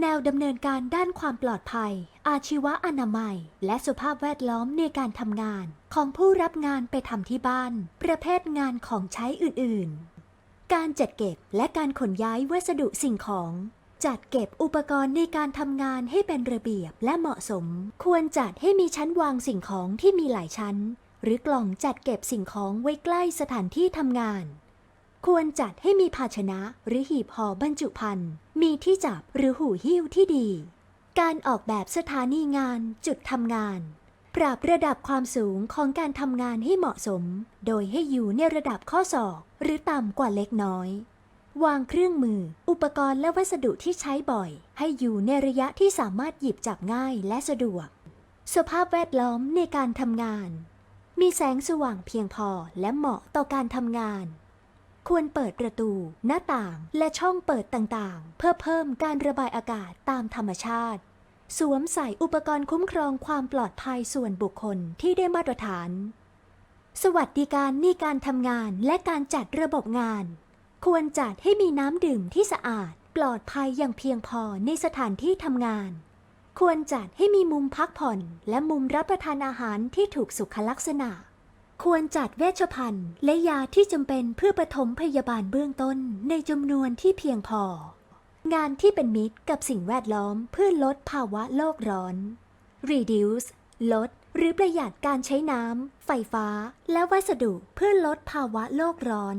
แนวดำเนินการด้านความปลอดภัย อาชีวะอนามัย และสุภาพแวดล้อมในการทำงาน ของผู้รับงานไปทำที่บ้าน ประเภทงานของใช้อื่นๆ การจัดเก็บและการขนย้ายวัสดุสิ่งของ จัดเก็บอุปกรณ์ในการทำงานให้เป็นระเบียบและเหมาะสม ควรจัดให้มีชั้นวางสิ่งของที่มีหลายชั้น หรือกล่องจัดเก็บสิ่งของไว้ใกล้สถานที่ทำงาน ควรจัดให้มีภาชนะหรือหีบห่อบรรจุภัณฑ์ มีที่จับหรือหูหิ้วที่ดี การออกแบบสถานีงานจุดทำงาน ปรับระดับความสูงของการทำงานให้เหมาะสม โดยให้อยู่ในระดับข้อศอกหรือต่ำกว่าเล็กน้อย วางเครื่องมือ อุปกรณ์และวัสดุที่ใช้บ่อย ให้อยู่ในระยะที่สามารถหยิบจับง่ายและสะดวก สภาพแวดล้อมในการทำงาน มีแสงสว่างเพียงพอและเหมาะต่อการทำงาน ควรเปิดประตู หน้าต่าง และช่องเปิดต่างๆ เพื่อเพิ่มการระบายอากาศตามธรรมชาติ สวมใส่อุปกรณ์คุ้มครองความปลอดภัยส่วนบุคคลที่ได้มาตรฐาน สวัสดิการในการทำงานและการจัดระบบงาน ควรจัดให้มีน้ำดื่มที่สะอาด ปลอดภัยอย่างเพียงพอในสถานที่ทำงาน ควรจัดให้มีมุมพักผ่อน และมุมรับประทานอาหารที่ถูกสุขลักษณะ ควรจัดเวชภัณฑ์และยาที่จำเป็นเพื่อปฐมพยาบาลเบื้องต้นในจำนวนที่เพียงพอ งานที่เป็นมิตรกับสิ่งแวดล้อมเพื่อลดภาวะโลกร้อน reduce ลด หรือประหยัดการใช้น้ำ ไฟฟ้า และวัสดุเพื่อลดภาวะโลกร้อน